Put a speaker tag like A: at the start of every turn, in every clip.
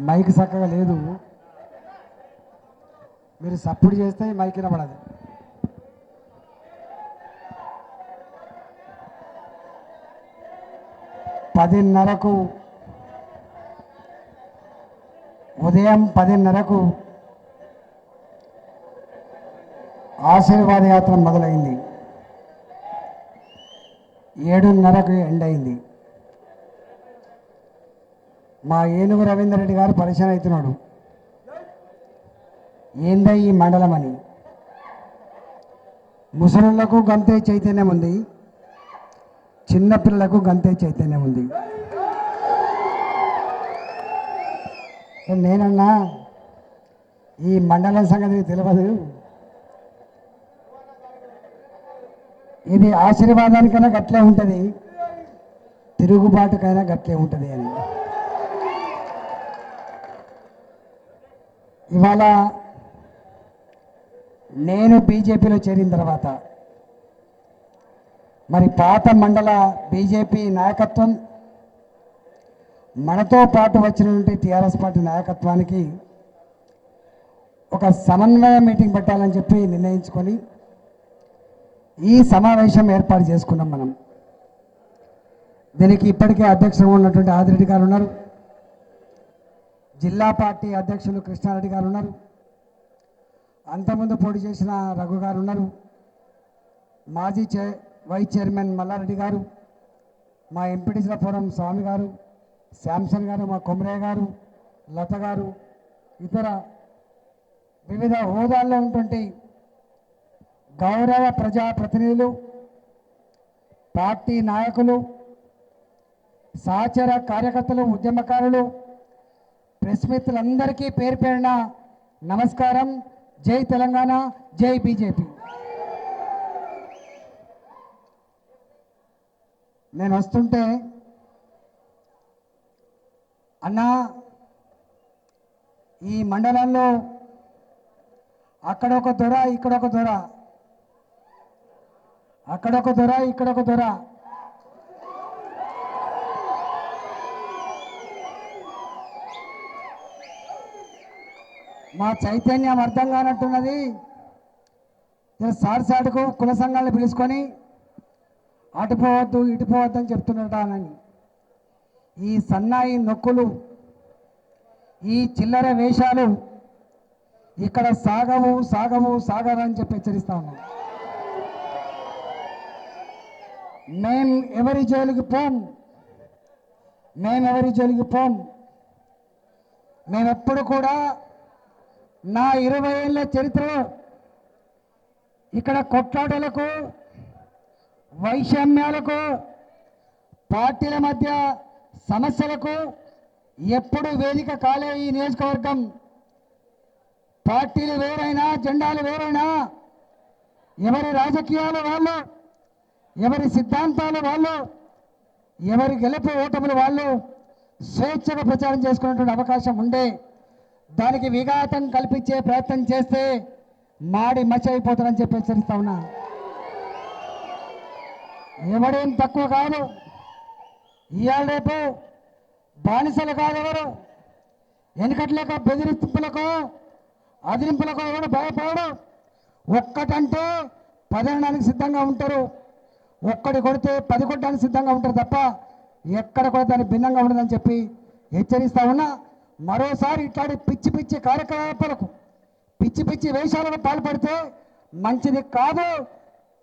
A: Mic చక్కగా లేదు. మీరు సప్పుడు చేస్తే మైక్ వినపడదు. పదిన్నరకు ఉదయం పదిన్నరకు ఆశీర్వాద యాత్ర మొదలైంది. ఏడున్నరకు ఎండ్ అయింది. మా ఏనుగు రవీందర్ రెడ్డి గారు పరిచయం అవుతున్నాడు. ఏందా ఈ మండలం అని? ముసలులకు గంతే చైతన్యం ఉంది. చిన్నపిల్లలకు గంతే చైతన్యం ఉంది. నేనన్నా ఈ మండలం సంగతి తెలియదు ఇది ఆశీర్వాదానికైనా గట్లే ఉంటుంది. తిరుగుబాటుకైనా గట్లే ఉంటుంది అని. ఇవాళ నేను బీజేపీలో చేరిన తర్వాత మరి పాత మండల బీజేపీ నాయకత్వం మనతో పాటు వచ్చినటువంటి టీఆర్ఎస్ పార్టీ నాయకత్వానికి ఒక సమన్వయ మీటింగ్ పెట్టాలని చెప్పి నిర్ణయించుకొని ఈ సమావేశం ఏర్పాటు చేసుకున్నాం మనం. దీనికి ఇప్పటికే అధ్యక్షంగా ఉన్నటువంటి ఆదిరెడ్డి గారు ఉన్నారు. జిల్లా పార్టీ అధ్యక్షులు కృష్ణారెడ్డి గారు ఉన్నారు. అంతకుముందు పోటీ చేసిన రఘు గారు ఉన్నారు. మాజీ చే వైస్ చైర్మన్ మల్లారెడ్డి గారు మా ఎంపీటీసీల ఫోరం స్వామి గారు శాంసన్ గారు మా కొమరయ్య గారు లత గారు ఇతర వివిధ హోదాల్లో ఉన్నటువంటి గౌరవ ప్రజాప్రతినిధులు పార్టీ నాయకులు సహచర కార్యకర్తలు ఉద్యమకారులు ప్రెస్ మిత్రులందరికీ పేరు పేరిన నమస్కారం. జై తెలంగాణ జై బీజేపీ. నేను వస్తుంటే అన్నా ఈ మండలంలో అక్కడ ఒక దొర ఇక్కడ ఒక దొర. అక్కడ ఒక దొర ఇక్కడ ఒక దొర. మా చైతన్యం అర్థం కానట్టున్నది. ఇలా సాడు కుల సంఘాలను పిలుచుకొని అటు పోవద్దు ఇటు పోవద్దు అని చెప్తుంటానని ఈ సన్నాయి నొక్కులు ఈ చిల్లర వేషాలు ఇక్కడ సాగవు సాగవు సాగవు అని చెప్పి హెచ్చరిస్తా ఉన్నాం. మేం ఎవరి జోలికి పోం? మేమెవరి ఎవరి జోలికి పోం? మేమెప్పుడు కూడా నా ఇరవై ఏళ్ళ చరిత్రలో ఇక్కడ కొట్లాటలకు వైషమ్యాలకు పార్టీల మధ్య సమస్యలకు ఎప్పుడు వేదిక కాలే ఈ నియోజకవర్గం. పార్టీలు వేరైనా జెండాలు వేరైనా ఎవరి రాజకీయాలు వాళ్ళు ఎవరి సిద్ధాంతాలు వాళ్ళు ఎవరి గెలుపు ఓటములు వాళ్ళు స్వేచ్ఛగా ప్రచారం చేసుకునేటువంటి అవకాశం ఉండే దానికి విఘాతం కల్పించే ప్రయత్నం చేస్తే మాడి మచ్చ అయిపోతుందని చెప్పి హెచ్చరిస్తా ఉన్నా. ఎవడేం తక్కువ కాదు. ఇవాళ రేపు బానిసలు కాదెవరు వెనకట్లేక బెదిరింపులకు అదిరింపులకు ఎవడు భయపడడు? ఒక్కటంటే పదనడానికి సిద్ధంగా ఉంటారు. ఒక్కడి కొడితే పది కొట్టడానికి సిద్ధంగా ఉంటారు తప్ప ఎక్కడ కూడా దాన్ని భిన్నంగా ఉండదని చెప్పి హెచ్చరిస్తా ఉన్నా. మరోసారి ఇట్లాంటి పిచ్చి పిచ్చి కార్యకలాపాలకు పిచ్చి పిచ్చి వేషాలకు పాల్పడితే మంచిది కాదు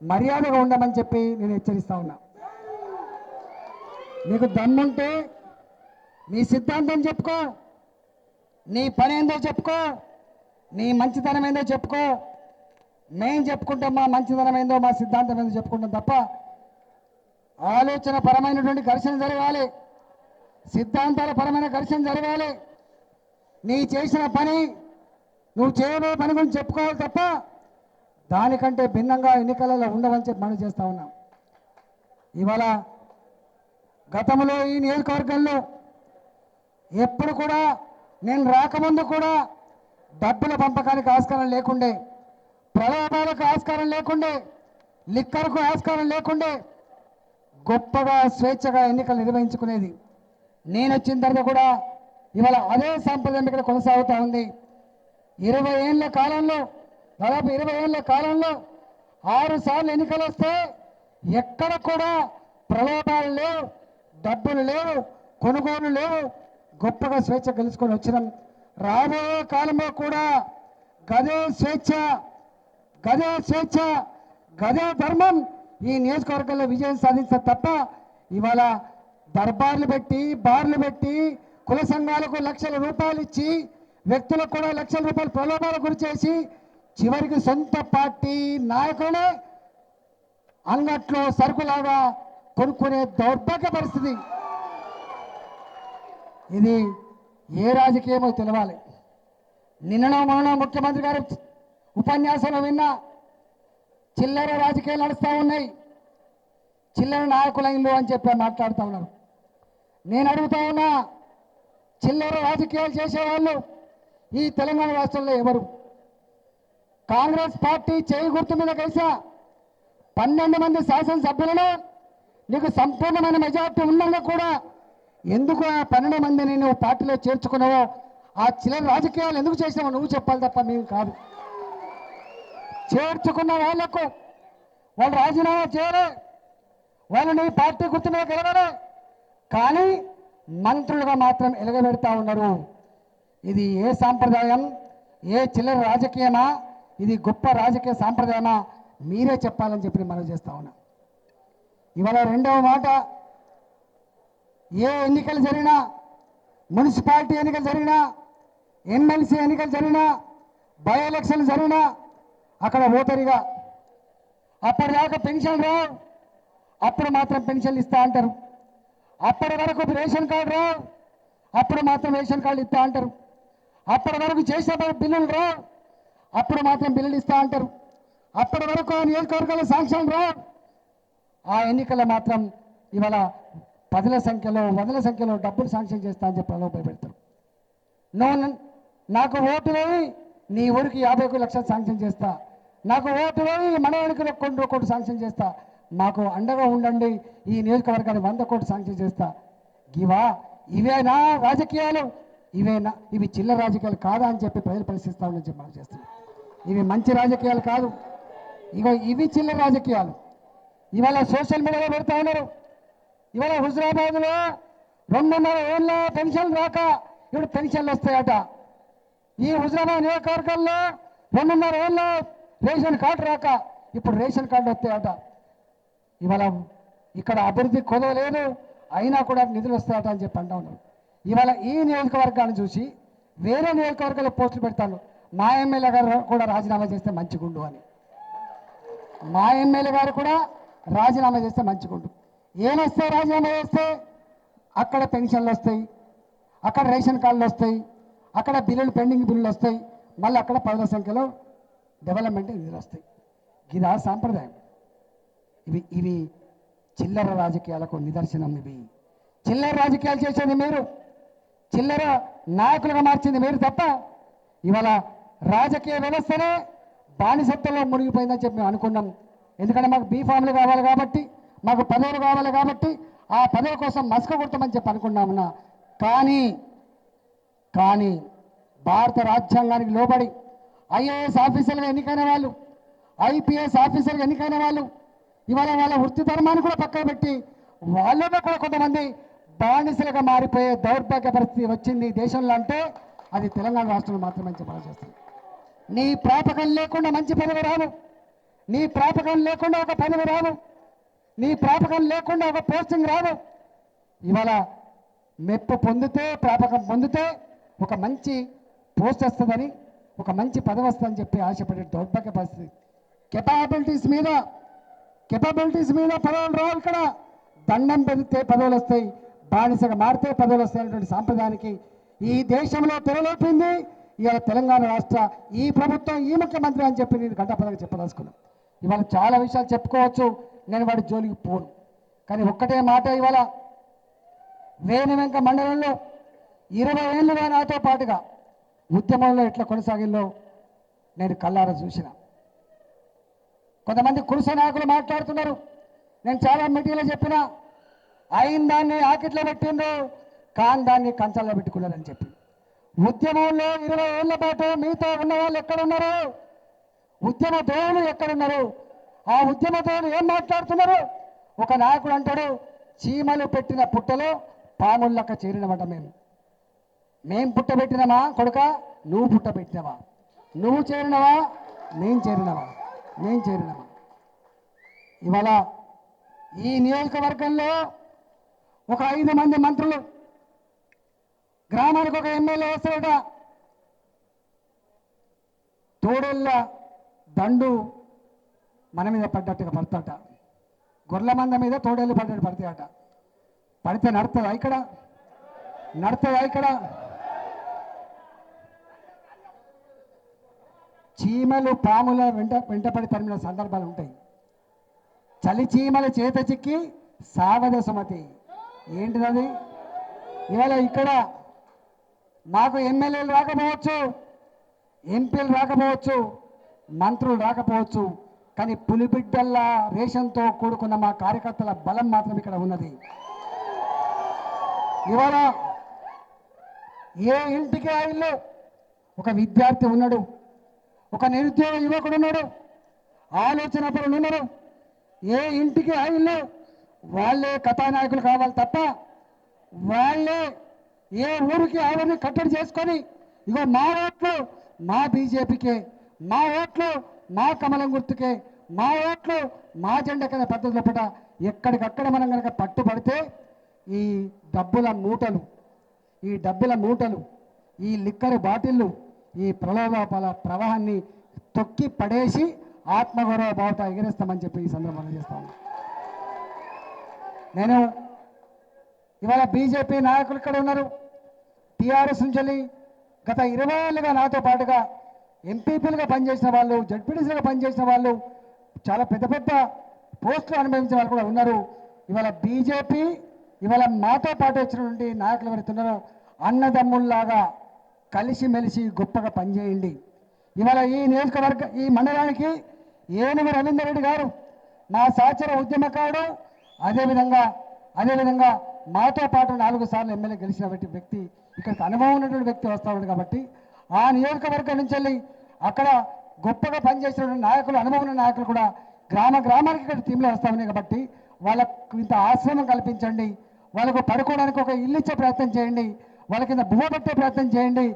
A: మర్యాదగా ఉండమని చెప్పి నేను హెచ్చరిస్తా ఉన్నా. నీకు దమ్ముంటే నీ సిద్ధాంతం చెప్పుకో నీ పని ఏందో చెప్పుకో నీ మంచితనం ఏందో చెప్పుకో మేం చెప్పుకుంటాం మా మంచితనం ఏందో మా సిద్ధాంతం ఏందో చెప్పుకుంటాం తప్ప ఆలోచన పరమైనటువంటి ఘర్షణ జరగాలి. సిద్ధాంతాల పరమైన ఘర్షణ జరగాలి. నీ చేసిన పని నువ్వు చేయబోయే పని గురించి చెప్పుకోవాలి తప్ప దానికంటే భిన్నంగా ఎన్నికలలో ఉండవని చెప్పి మనం చేస్తా ఉన్నాం. ఇవాళ గతంలో ఈ నియోజకవర్గంలో ఎప్పుడు కూడా నేను రాకముందు కూడా డబ్బుల పంపకానికి ఆస్కారం లేకుండే ప్రలోభాలకు ఆస్కారం లేకుండే లిక్కర్కు ఆస్కారం లేకుండే గొప్పగా స్వేచ్ఛగా ఎన్నికలు నిర్వహించుకునేది. నేను వచ్చిన తర్వాత కూడా ఇవాళ అదే సాంప్రదాయం ఇక్కడ కొనసాగుతూ ఉంది. ఇరవై ఏళ్ళ కాలంలో దాదాపు ఇరవై ఏళ్ళ కాలంలో ఆరు సార్లు ఎన్నికలు వస్తే ఎక్కడ కూడా ప్రలోభాలు లేవు డబ్బులు లేవు కొనుగోలు లేవు. గొప్పగా స్వేచ్ఛ గెలుచుకొని వచ్చినాం. రాబోయే కాలంలో కూడా గదే స్వేచ్ఛ గదే స్వేచ్ఛ గదే ధర్మం ఈ నియోజకవర్గంలో విజయం సాధించారు తప్ప ఇవాళ దర్బార్లు పెట్టి బార్లు పెట్టి కుల సంఘాలకు లక్షల రూపాయలు ఇచ్చి వ్యక్తులకు కూడా లక్షల రూపాయలు ప్రలోభాలు గురి చేసి చివరికి సొంత పార్టీ నాయకులనే అంగట్లో సరుకులాగా కొనుక్కునే దౌర్భాగ్య పరిస్థితి. ఇది ఏ రాజకీయమో తెలవాలి. నిన్ననో మొన్న ముఖ్యమంత్రి గారు ఉపన్యాసంలో విన్నా చిల్లర రాజకీయాలు నడుస్తూ ఉన్నాయి. చిల్లర నాయకులైన్లు అని చెప్పి మాట్లాడుతూ ఉన్నారు. నేను అడుగుతా ఉన్నా చిల్లర రాజకీయాలు చేసేవాళ్ళు ఈ తెలంగాణ రాష్ట్రంలో ఎవరు? కాంగ్రెస్ పార్టీ చేయి గుర్తు మీద కలిసా? పన్నెండు మంది శాసనసభ్యులను నీకు సంపూర్ణమైన మెజార్టీ ఉండగా కూడా ఎందుకు ఆ పన్నెండు మందిని నువ్వు పార్టీలో చేర్చుకున్నావో? ఆ చిల్లర రాజకీయాలు ఎందుకు చేసినావో నువ్వు చెప్పాలి తప్ప మేము కాదు. చేర్చుకున్న వాళ్ళకు వాళ్ళు రాజీనామా చేయలే. వాళ్ళు నీ పార్టీ గుర్తు మీద గెలవలే. కానీ మంత్రులుగా మాత్రం ఎలగబెడతా ఉన్నారు. ఇది ఏ సాంప్రదాయం? ఏ చిల్లర రాజకీయమా? ఇది గొప్ప రాజకీయ సాంప్రదాయమా? మీరే చెప్పాలని చెప్పి మనం చేస్తా ఉన్నాం. ఇవాళ రెండవ మాట ఏ ఎన్నికలు జరిగినా మున్సిపాలిటీ ఎన్నికలు జరిగినా ఎమ్మెల్సీ ఎన్నికలు జరిగినా బై ఎలక్షన్ జరిగినా అక్కడ ఓటరిగా. అప్పటిదాకా పెన్షన్ రావు. అప్పుడు మాత్రం పెన్షన్లు ఇస్తా అంటారు. అప్పటి వరకు రేషన్ కార్డు రా. అప్పుడు మాత్రం రేషన్ కార్డు ఇస్తా అంటారు. అప్పటి వరకు చేసిన బిల్లులు రా. అప్పుడు మాత్రం బిల్లులు ఇస్తా అంటారు. అప్పటి వరకు నియోజకవర్గాల శాంక్షన్ రా. ఆ ఎన్నికల్లో మాత్రం ఇవాళ పదుల సంఖ్యలో వందల సంఖ్యలో డబ్బులు శాంక్షన్ చేస్తా అని చెప్పి భయపెడతారు పెడతారు. నువ్వు నాకు ఓటు వేయి నీ ఊరికి యాభై ఒక లక్షలు శాంక్షన్ చేస్తా. నాకు ఓటు వేయి మన వెనుక కొన్ని కోటి శాంక్షన్ చేస్తా. మాకు అండగా ఉండండి. ఈ నియోజకవర్గాన్ని వంద కోట్లు శాంక్షన్ చేస్తా. ఇవా ఇవేనా రాజకీయాలు? ఇవేనా? ఇవి చిల్లర రాజకీయాలు కాదా అని చెప్పి ప్రజలు పరిశీలిస్తా ఉండని చెప్పి మనం చేస్తున్నాం. ఇవి మంచి రాజకీయాలు కాదు. ఇగో ఇవి చిల్లర రాజకీయాలు. ఇవాళ సోషల్ మీడియాలో పెడతా ఉన్నారు. ఇవాళ హుజరాబాద్లో రెండున్నర ఏళ్ళ పెన్షన్ రాక ఇప్పుడు పెన్షన్లు వస్తాయట. ఈ హుజరాబాద్ నియోజకవర్గంలో రెండున్నర ఏళ్ళ రేషన్ కార్డు రాక. ఇప్పుడు రేషన్ కార్డు వస్తాయట. ఇవాళ ఇక్కడ అభివృద్ధి కొదవలేదు అయినా కూడా నిధులు వస్తాయట అని చెప్పి అంటా ఉన్నారు. ఇవాళ ఈ నియోజకవర్గాన్ని చూసి వేరే నియోజకవర్గాల్లో పోస్టులు పెడతాను. మా ఎమ్మెల్యే గారు కూడా రాజీనామా చేస్తే మంచిగుండు అని. మా ఎమ్మెల్యే గారు కూడా రాజీనామా చేస్తే మంచిగుండు. ఏమొస్తే రాజీనామా చేస్తే అక్కడ పెన్షన్లు వస్తాయి అక్కడ రేషన్ కార్డులు వస్తాయి అక్కడ బిల్లులు పెండింగ్ బిల్లులు వస్తాయి మళ్ళీ అక్కడ పదవ సంఖ్యలో డెవలప్మెంట్ నిధులు వస్తాయి. ఇదా సాంప్రదాయం. ఇవి ఇవి చిల్లర రాజకీయాలకు నిదర్శనం ఇవి. చిల్లర రాజకీయాలు చేసేది మీరు. చిల్లర నాయకులుగా మార్చింది మీరు తప్ప ఇవాళ రాజకీయ వ్యవస్థనే బానిసత్వంలో మునిగిపోయిందని చెప్పి మేము అనుకున్నాం. ఎందుకంటే మాకు బీ ఫామ్లు కావాలి కాబట్టి మాకు పదవులు కావాలి కాబట్టి ఆ పదవి కోసం మసక కొడతామని చెప్పి అనుకున్నామన్నా కానీ కానీ భారత రాజ్యాంగానికి లోబడి ఐఏఎస్ ఆఫీసర్లు ఎన్నికైన వాళ్ళు ఐపీఎస్ ఆఫీసర్గా ఎన్నికైన వాళ్ళు ఇవాళ వాళ్ళ వృత్తి ధర్మాన్ని కూడా పక్కన పెట్టి వాళ్ళలో కూడా కొంతమంది బానిసలుగా మారిపోయే దౌర్భాగ్య పరిస్థితి వచ్చింది దేశంలో అంటే అది తెలంగాణ రాష్ట్రంలో మాత్రమే చెప్పాలి చేస్తుంది నీ ప్రాపకం లేకుండా మంచి పదవి రాదు నీ ప్రాపకం లేకుండా ఒక పదవి రాదు నీ ప్రాపకం లేకుండా ఒక పోస్టింగ్ రాదు ఇవాళ మెప్పు పొందితే ప్రాపకం పొందితే ఒక మంచి పోస్ట్ వస్తుందని ఒక మంచి పదవి వస్తుందని చెప్పి ఆశపడే దౌర్భాగ్య పరిస్థితి. కెపాబిలిటీస్ మీద కెపబిలిటీస్ మీద పదవులు రావు ఇక్కడ. దండం పెడితే పదవులు వస్తాయి బానిసగా మారితే పదవులు వస్తాయనేటువంటి సాంప్రదాయానికి ఈ దేశంలో తెరలేపింది. ఇవాళ తెలంగాణ రాష్ట్ర ఈ ప్రభుత్వం ఈ ముఖ్యమంత్రి అని చెప్పి నేను గంటపదంగా చెప్పదలుచుకున్నాను. ఇవాళ చాలా విషయాలు చెప్పుకోవచ్చు నేను వాడి జోలికి పోను. కానీ ఒక్కటే మాట ఇవాళ వేణు వెంక మండలంలో ఇరవై ఏళ్ళుగా నాతో పాటుగా ఉద్యమంలో ఎట్లా కొనసాగిందో నేను కల్లారా చూసిన. కొంతమంది కురుస నాయకులు మాట్లాడుతున్నారు. నేను చాలా మీటింగ్లో చెప్పిన అయిన దాన్ని ఆకిట్లో పెట్టిండు కాని దాన్ని కంచాల్లో పెట్టుకున్నారని చెప్పి. ఉద్యమంలో ఇరవై ఏళ్ళ పాటు మీతో ఉన్న వాళ్ళు ఎక్కడున్నారు? ఉద్యమ దేవులు ఎక్కడున్నారు? ఆ ఉద్యమ దేవులు ఏం మాట్లాడుతున్నారు? ఒక నాయకుడు అంటాడు చీమలు పెట్టిన పుట్టలో పాముల్లక చేరినమాట మేము. మేం పుట్టబెట్టినమా కొడుక? నువ్వు పుట్టబెట్టినవా? నువ్వు చేరినవా? నేను చేరినవా? మేం చేరినవా ఇవాళ ఈ నియోజకవర్గంలో ఒక ఐదు మంది మంత్రులు గ్రామానికి ఒక ఎమ్మెల్యే వస్తాడట. తోడేళ్ళ దండు మన మీద పడ్డట్టుగా పడతాట. గొర్రెల మంద మీద తోడేళ్ళు పడ్డట్టు పడతాయట. పడితే నడుతుందా ఇక్కడ? నడుతుందా ఇక్కడ? చీమలు పాముల వెంట వెంటపడి తరిమిన సందర్భాలు ఉంటాయి. చలి చీమల చేత చిక్కి సావద సుమతి. ఏంటిది ఇవాళ ఇక్కడ మాకు ఎమ్మెల్యేలు రాకపోవచ్చు ఎంపీలు రాకపోవచ్చు మంత్రులు రాకపోవచ్చు కానీ పులిబిడ్డల్లా రేషన్తో కూడుకున్న మా కార్యకర్తల బలం మాత్రం ఇక్కడ ఉన్నది. ఇవాళ ఏ ఇంటికి ఆ ఇల్లు? ఒక విద్యార్థి ఉన్నాడు. ఒక నిరుద్యోగ యువకుడు ఉన్నాడు. ఆలోచన పరులు ఉన్నారు. ఏ ఇంటికి ఆ వాళ్ళే కథానాయకులు కావాలి తప్ప వాళ్ళే ఏ ఊరికి ఆవిడని కట్టడి చేసుకొని ఇగో మా ఓట్లు మా బీజేపీకే మా ఓట్లు మా కమలం గుర్తుకే మా ఓట్లు మా జెండా కింద పద్ధతిలో పట ఎక్కడికక్కడ మనం కనుక పట్టుబడితే ఈ డబ్బుల మూటలు ఈ డబ్బుల మూటలు ఈ లిక్కర్ బాటిళ్ళు ఈ ప్రలోభాల ప్రవాహాన్ని తొక్కి పడేసి ఆత్మగౌరవ భావత ఎగిరేస్తామని చెప్పి ఈ సందర్భంగా చేస్తాను నేను ఇవాళ బీజేపీ నాయకులు ఇక్కడ ఉన్నారు. టీఆర్ఎస్ నుంచి గత ఇరవై ఏళ్ళుగా నాతో పాటుగా ఎంపీపీలుగా పనిచేసిన వాళ్ళు జడ్పీడీసీలుగా పనిచేసిన వాళ్ళు చాలా పెద్ద పెద్ద పోస్టులు అనుభవించిన వాళ్ళు కూడా ఉన్నారు. ఇవాళ బీజేపీ ఇవాళ మాతో పాటు వచ్చినటువంటి నాయకులు ఎవరైతే ఉన్నారో అన్నదమ్ముల్లాగా కలిసిమెలిసి గొప్పగా పనిచేయండి. ఇవాళ ఈ నియోజకవర్గ ఈ మండలానికి ఏనుగు రవీందర్ రెడ్డి గారు నా సహచర ఉద్యమకారుడు అదేవిధంగా అదేవిధంగా మాతో పాటు నాలుగు సార్లు ఎమ్మెల్యే గెలిచిన వ్యక్తి ఇక్కడికి అనుభవం ఉన్నటువంటి వ్యక్తి వస్తాడు కాబట్టి ఆ నియోజకవర్గం నుంచి వెళ్ళి అక్కడ గొప్పగా పనిచేసినటువంటి నాయకులు అనుభవం ఉన్న నాయకులు కూడా గ్రామ గ్రామానికి ఇక్కడ టీంలో వస్తా ఉన్నాయి కాబట్టి వాళ్ళకు ఇంత ఆశ్రమం కల్పించండి. వాళ్ళకు పడుకోవడానికి ఒక ఇల్లు ఇచ్చే ప్రయత్నం చేయండి. వాళ్ళ కింద బువ్వ పెట్టే ప్రయత్నం చేయండి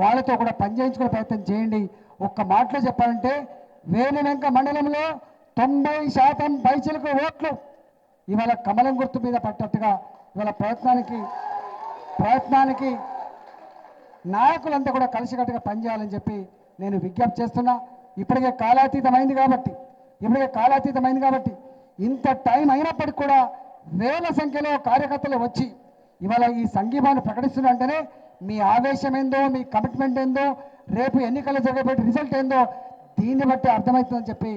A: వాళ్ళతో కూడా పని చేయించుకునే ప్రయత్నం చేయండి. ఒక్క మాటలో చెప్పాలంటే వేలినెంక మండలంలో తొంభై శాతం పైచిలకు ఓట్లు. ఇవాళ కమలం గుర్తు మీద పట్టట్టుగా ఇవాళ ప్రయత్నానికి ప్రయత్నానికి నాయకులంతా కూడా కలిసికట్టుగా పనిచేయాలని చెప్పి నేను విజ్ఞప్తి చేస్తున్నా. ఇప్పటికే కాలాతీతమైంది కాబట్టి ఇప్పటికే కాలాతీతమైంది కాబట్టి ఇంత టైం అయినప్పటికీ కూడా వేల సంఖ్యలో కార్యకర్తలు వచ్చి ఇవాళ ఈ సంఘీభాన్ని ప్రకటిస్తున్నంటేనే మీ ఆవేశం ఏందో మీ కమిట్మెంట్ ఏందో రేపు ఎన్నికల్లో జరగబోయే రిజల్ట్ ఏందో దీన్ని బట్టి అర్థమవుతుందని చెప్పి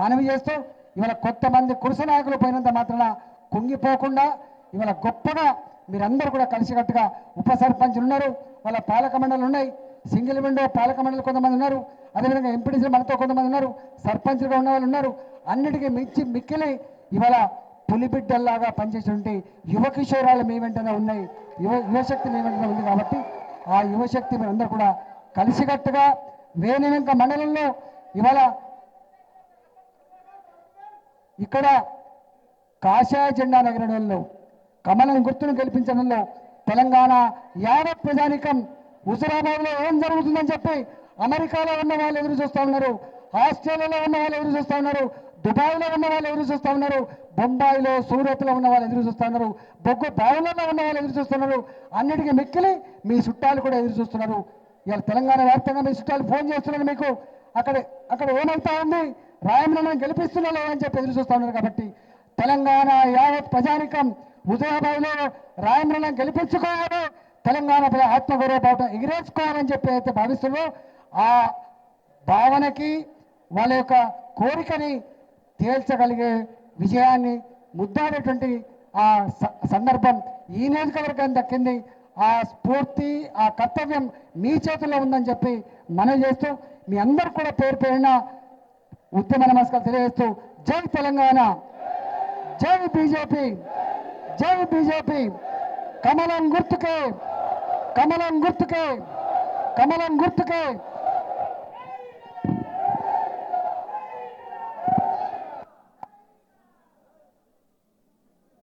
A: మనవి చేస్తూ ఇవాళ కొంతమంది కురుస నాయకులు పోయినంత మాత్రాన కుంగిపోకుండా ఇవాళ గొప్పగా మీరందరూ కూడా కలిసికట్టుగా ఉప సర్పంచులు ఉన్నారు. వాళ్ళ పాలక మండలి ఉన్నాయి. సింగిల్ విండో పాలక మండలి కొంతమంది ఉన్నారు. అదేవిధంగా ఎంపీడీసీలు మనతో కొంతమంది ఉన్నారు. సర్పంచ్లుగా ఉన్న వాళ్ళు ఉన్నారు. అన్నిటికీ మించి మిక్కిలి ఇవాళ పులిబిడ్డల్లాగా పనిచేసేటువంటి యువ కిషోరాలు మీ వెంటనే ఉన్నాయి. యువ యువశక్తి మీ వెంటనే ఉంది కాబట్టి ఆ యువశక్తి మీరందరూ కూడా కలిసికట్టుగా వేణివెంక మండలంలో ఇవాళ ఇక్కడ కాషాయ జెండా నగరంలో కమలం గుర్తును గెలిపించడంలో తెలంగాణ యావత్ ప్రజానికం హుజరాబాద్లో ఏం జరుగుతుందని చెప్పి అమెరికాలో ఉన్న వాళ్ళు ఎదురు చూస్తూ ఉన్నారు ఆస్ట్రేలియాలో ఉన్న వాళ్ళు ఎదురు చూస్తూ ఉన్నారు దుబాయ్లో ఉన్న వాళ్ళు ఎదురు చూస్తూ ఉన్నారు. బొంబాయిలో సూరత్లో ఉన్న వాళ్ళు ఎదురు చూస్తున్నారు. బొగ్గు బావులలో ఉన్న వాళ్ళు ఎదురు చూస్తున్నారు. అన్నిటికీ మిక్కిలి మీ చుట్టాలు కూడా ఎదురు చూస్తున్నారు. ఇవాళ తెలంగాణ వ్యాప్తంగా మీ చుట్టాలు ఫోన్ చేస్తున్నారు మీకు. అక్కడ అక్కడ ఏమవుతా ఉంది? రాయమలను గెలిపిస్తున్నా అని చెప్పి ఎదురు చూస్తున్నారు కాబట్టి తెలంగాణ యావత్ ప్రజానికం హుజరాబాద్లో రాయమలను గెలిపించుకోవాలి. తెలంగాణ ఆత్మగౌరవ బాట ఎగిరేసుకోవాలని చెప్పి అయితే భావిస్తున్నారో ఆ భావనకి వాళ్ళ యొక్క కోరికని తేల్చగలిగే విజయాన్ని ముద్దాడేటువంటి ఆ స- సందర్భం ఈ నియోజకవర్గానికి దక్కింది. ఆ స్ఫూర్తి ఆ కర్తవ్యం మీ చేతుల్లో ఉందని చెప్పి మనం చేస్తూ మీ అందరు కూడా పేరు పేరిన ఉద్యమ నమస్కారం తెలియజేస్తూ జై తెలంగాణ. జై బీజేపీ. జై బీజేపీ. కమలం గుర్తుకే. కమలం గుర్తుకే. కమలం గుర్తుకే.